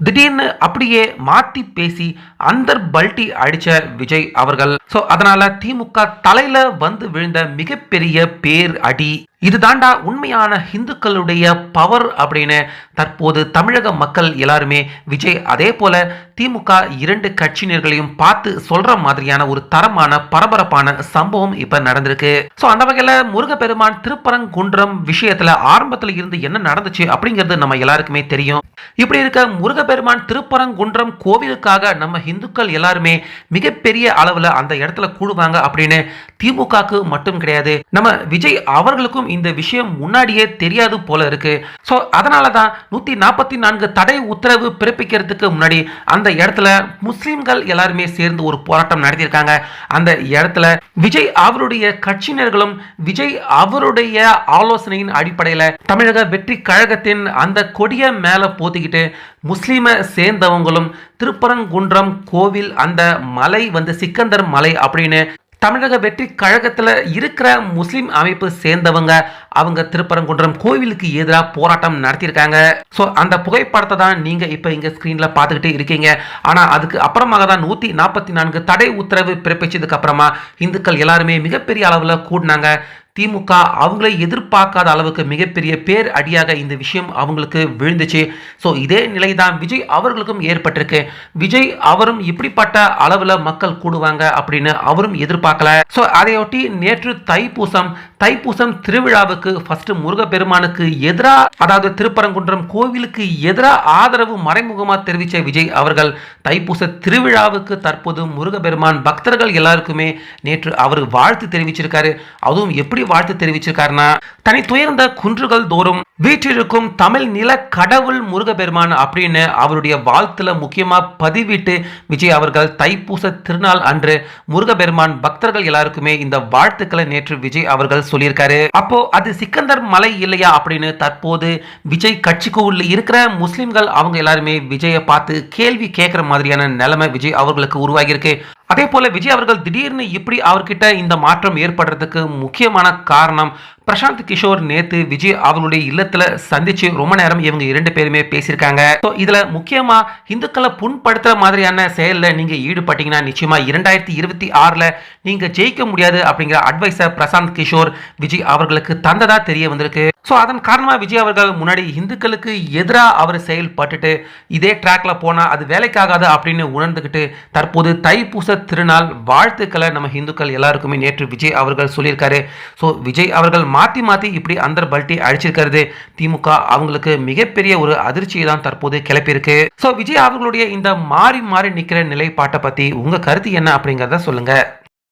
திடீர்னு அப்படியே மாத்தி பேசி அந்த பல்ட்டி அடிச்ச விஜய் அவர்கள். சோ அதனால திமுக தலையில வந்து விழுந்த மிகப்பெரிய பேர் அடி இதுதாண்டா உண்மையான இந்துக்களுடைய பவர் அப்படின்னு தற்போது தமிழக மக்கள் எல்லாருமே விஜய் அதே போல திமுக இரண்டு கட்சியினர்களையும் பார்த்து சொல்ற மாதிரியான ஒரு தரமான பரபரப்பான சம்பவம் இப்ப நடந்திருக்கு. ஸோ அந்த வகையில முருகப்பெருமான் திருப்பரங்குன்றம் விஷயத்துல ஆரம்பத்துல இருந்து என்ன நடந்துச்சு அப்படிங்கிறது நம்ம எல்லாருக்குமே தெரியும். இப்படி இருக்க முருகப்பெருமான் திருப்பரங்குன்றம் கோவிலுக்காக நம்ம இந்துக்கள் எல்லாருமே மிகப்பெரிய அளவுல அந்த இடத்துல கூடுவாங்க அப்படின்னு திமுகக்கு மட்டும் கிடையாது. நம்ம விஜய் அவர்களுக்கும் இந்த விஷயம் முன்னாடியே தெரியாது போல இருக்கு. ஸோ அதனால தான் நூற்றி நாற்பத்தி நான்கு தடை உத்தரவு பிறப்பிக்கிறதுக்கு முன்னாடி அந்த இடத்துல முஸ்லிம்கள் எல்லாருமே சேர்ந்து ஒரு போராட்டம் நடத்தியிருக்காங்க. அந்த இடத்துல விஜய் அவருடைய கட்சியினர்களும் விஜய் அவருடைய ஆலோசனையின் அடிப்படையில் தமிழக வெற்றி கழகத்தின் அந்த கொடிய மேலே போத்திக்கிட்டு முஸ்லீமை சேர்ந்தவங்களும் திருப்பரங்குன்றம் கோவில் அந்த மலை வந்து சிக்கந்தர் மலை அப்படின்னு தமிழக வெற்றி கழகத்தில் இருக்கிற முஸ்லீம் அமைப்பு சேர்ந்தவங்க அவங்க திருப்பரங்குன்றம் கோவிலுக்கு எதிராக போராட்டம் நடத்தியிருக்காங்க. ஸோ அந்த புகைப்படத்தை தான் நீங்கள் இப்போ இங்கே ஸ்க்ரீனில் பார்த்துக்கிட்டே இருக்கீங்க. ஆனால் அதுக்கு அப்புறமாக தான் நூற்றி நாற்பத்தி நான்கு தடை உத்தரவு பிறப்பிச்சதுக்கு அப்புறமா இந்துக்கள் எல்லாருமே மிகப்பெரிய அளவில் கூடினாங்க. திமுக அவங்களே எதிர்பார்க்காத அளவுக்கு மிகப்பெரிய பேர் அடியாக இந்த விஷயம் அவங்களுக்கு விழுந்துச்சு. ஸோ இதே நிலை தான் விஜய் அவர்களுக்கும் ஏற்பட்டிருக்கு. விஜய் அவரும் இப்படிப்பட்ட அளவில் மக்கள் கூடுவாங்க அப்படின்னு அவரும் எதிர்பார்க்கல. ஸோ அதையொட்டி நேற்று தைப்பூசம் தைப்பூசம் திருவிழாவுக்கு ஃபர்ஸ்ட் முருகப்பெருமானுக்கு எதிராக அதாவது திருப்பரங்குன்றம் கோவிலுக்கு எதிராக ஆதரவு மறைமுகமாக தெரிவித்த விஜய் அவர்கள் தைப்பூச திருவிழாவுக்கு தற்போது முருகப்பெருமான் பக்தர்கள் எல்லாருக்குமே நேற்று அவர் வாழ்த்து தெரிவிச்சிருக்காரு. அதுவும் எப்படி எப்படி வாழ்த்து தெரிவிச்சிருக்காருன்னா தனி துயர்ந்த குன்றுகள் தோறும் வீற்றிருக்கும் தமிழ் நில கடவுள் முருகபெருமான் அப்படின்னு அவருடைய வாழ்த்துல முக்கியமா பதிவிட்டு விஜய் அவர்கள் தைப்பூச திருநாள் அன்று முருகபெருமான் பக்தர்கள் எல்லாருக்குமே இந்த வாழ்த்துக்களை நேற்று விஜய் அவர்கள் சொல்லியிருக்காரு. அப்போ அது சிக்கந்தர் மலை இல்லையா அப்படின்னு தற்போது விஜய் கட்சிக்கு உள்ள இருக்கிற முஸ்லிம்கள் அவங்க எல்லாருமே விஜயை பார்த்து கேள்வி கேட்கிற மாதிரியான நிலைமை விஜய் அவர்களுக்கு உருவாகியிருக்கு. அதே போல விஜய் அவர்கள் திடீர்னு இப்படி அவர்கிட்ட இந்த மாற்றம் ஏற்படுறதுக்கு முக்கியமான காரணம் பிரசாந்த் கிஷோர் நேத்து விஜய் அவர்களுடைய இல்லத்துல சந்திச்சு ரொம்ப நேரம் இவங்க இரண்டு பேருமே பேசியிருக்காங்க. ஸோ இதுல முக்கியமா இந்துக்களை புண்படுத்துற மாதிரியான செயல்ல நீங்க ஈடுபட்டீங்கன்னா நிச்சயமா இரண்டாயிரத்தி இருபத்தி ஆறுல நீங்க ஜெயிக்க முடியாது அப்படிங்கிற அட்வைஸை பிரசாந்த் கிஷோர் விஜய் அவர்களுக்கு தந்ததா தெரிய வந்திருக்கு. ஸோ அதன் காரணமாக விஜய் அவர்கள் முன்னாடி இந்துக்களுக்கு எதிராக அவர் செயல்பட்டுட்டு இதே ட்ராக்ல போனால் அது வேலைக்காகாது அப்படின்னு உணர்ந்துக்கிட்டு தற்போது தைப்பூச திருநாள் வாழ்த்துக்களை நம்ம இந்துக்கள் எல்லாருக்குமே நேற்று விஜய் அவர்கள் சொல்லியிருக்காரு. ஸோ விஜய் அவர்கள் மாற்றி மாற்றி இப்படி அந்த பல்ட்டி அழிச்சிருக்கிறது திமுக அவங்களுக்கு மிகப்பெரிய ஒரு அதிர்ச்சியை தான் தற்போது கிளப்பியிருக்கு. ஸோ விஜய் அவர்களுடைய இந்த மாறி மாறி நிற்கிற நிலைப்பாட்டை பற்றி உங்கள் கருத்து என்ன அப்படிங்கிறத சொல்லுங்கள்